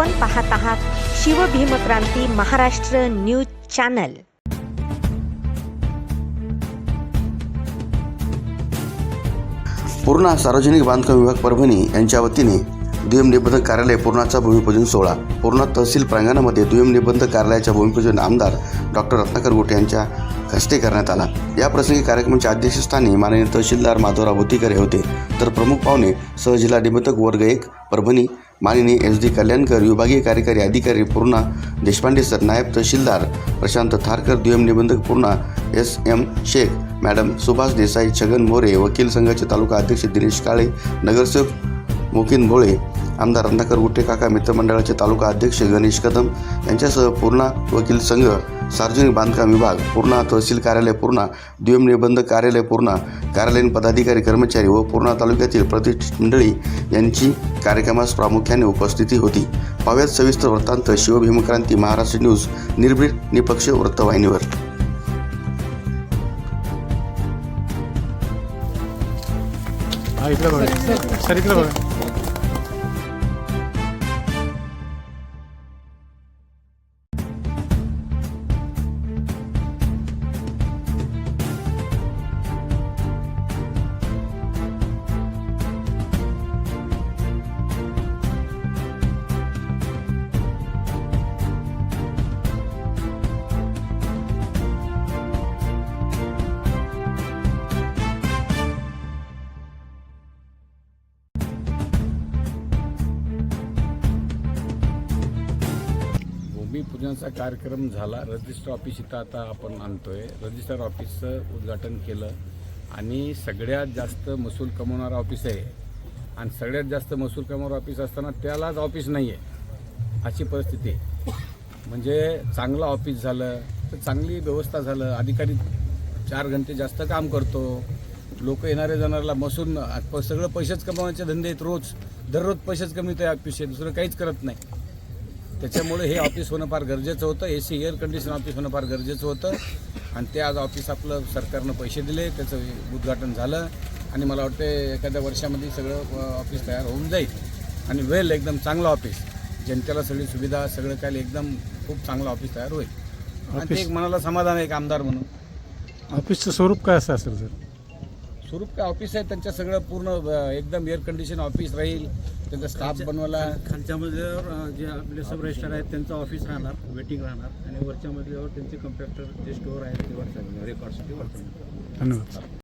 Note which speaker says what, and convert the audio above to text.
Speaker 1: आपण पाहत आहात शिवभीमक्रांती महाराष्ट्र न्यूज चॅनल.
Speaker 2: पूर्णा सार्वजनिक बांधकाम विभाग परभणी यांच्या वतीने दुय्यम निबंधक कार्यालय पूर्णाचा भूमिपूजन सोहळा. पूर्णा तहसील प्रांगणामध्ये दुय्यम निबंधक कार्यालयाच्या भूमिपूजन आमदार डॉक्टर रत्नाकर गोटे यांच्या हस्ते करण्यात आला. या प्रसंगी कार्यक्रमाच्या अध्यक्षस्थानी माननीय तहसीलदार माधवराव बोतीकर हे होते. तर प्रमुख पाहुणे सहजिल्हा निबंधक वर्ग एक परभणी. माननीय एस डी कल्याणकर विभागीय कार्यकारी अधिकारी पूर्णा देशपांडे सर नायब तहसीलदार प्रशांत थारकर दुय्यम निबंधक Purna S M Shaikh madam Subhash Desai Chhagan More वकील संघाचे तालुका अध्यक्ष दिनेश काळे नगरसेवक मुकिन भोळे आमदार रत्नाकर गुट्टे काका मित्रमंडळाचे तालुका अध्यक्ष गणेश कदम यांच्यासह पूर्णा वकील संघ सार्वजनिक बांधकाम विभाग पूर्णा तहसील कार्यालय पूर्णा दुय्यम निबंधक कार्यालय पूर्णा कार्यालयीन पदाधिकारी कर्मचारी व पूर्णा तालुक्यातील प्रतिष्ठित मंडळी यांची कार्यक्रमास प्रामुख्याने उपस्थिती होती. पाव्यात सविस्तर वृत्तांत शिवभीमक्रांती महाराष्ट्र न्यूज निर्भीड निपक्ष वृत्तवाहिनीवर.
Speaker 3: इकडे बघा. सर इकडे बघा.
Speaker 4: पूजनाचा कार्यक्रम झाला. रजिस्टर ऑफिस इथं आता आपण आणतोय. रजिस्टर ऑफिसचं उद्घाटन केलं. आणि सगळ्यात जास्त महसूल कमवणारं ऑफिस आहे. आणि सगळ्यात जास्त महसूल कमवणारं ऑफिस असताना त्यालाच ऑफिस नाही आहे अशी परिस्थिती आहे. म्हणजे चांगलं ऑफिस झालं तर चांगली व्यवस्था झालं. अधिकारी चार घंटे जास्त काम करतो. लोक येणाऱ्या जाणाऱ्याला बसून प- सगळं पैसेच कमवण्याचे धंदे आहेत रोज. दररोज पैसेच कमीत आहे ऑफिस आहे दुसरं काहीच करत नाही. त्याच्यामुळे हे ऑफिस होणं फार गरजेचं होतं. A C air condition office होणं फार गरजेचं होतं. आणि ते आज ऑफिस आपलं सरकारनं पैसे दिले त्याचं उद्घाटन झालं आणि मला वाटतं एखाद्या वर्षामध्ये सगळं ऑफिस तयार होऊन जाईल. आणि वेल एकदम चांगलं ऑफिस. जनतेला सगळी सुविधा सगळं काय एकदम खूप चांगलं ऑफिस तयार होईल. आणि ते एक मनाला समाधान आहे एक आमदार म्हणून.
Speaker 3: ऑफिसचं स्वरूप काय असं असेल सर
Speaker 4: स्वरूप काय ऑफिस आहे? त्यांच्या सगळं पूर्ण एकदम एअर कंडिशन ऑफिस राहील त्यांचा स्टाफ बनवायला.
Speaker 5: खालच्या मजल्यावर जे आपले सब रजिस्टर आहेत त्यांचं ऑफिस राहणार वेटिंग राहणार आणि वरच्या मजल्यावर त्यांचे कम्प्युटर जे स्टोअर आहेत ते वरच्या रेकॉर्डसाठी वरच्या.
Speaker 3: धन्यवाद.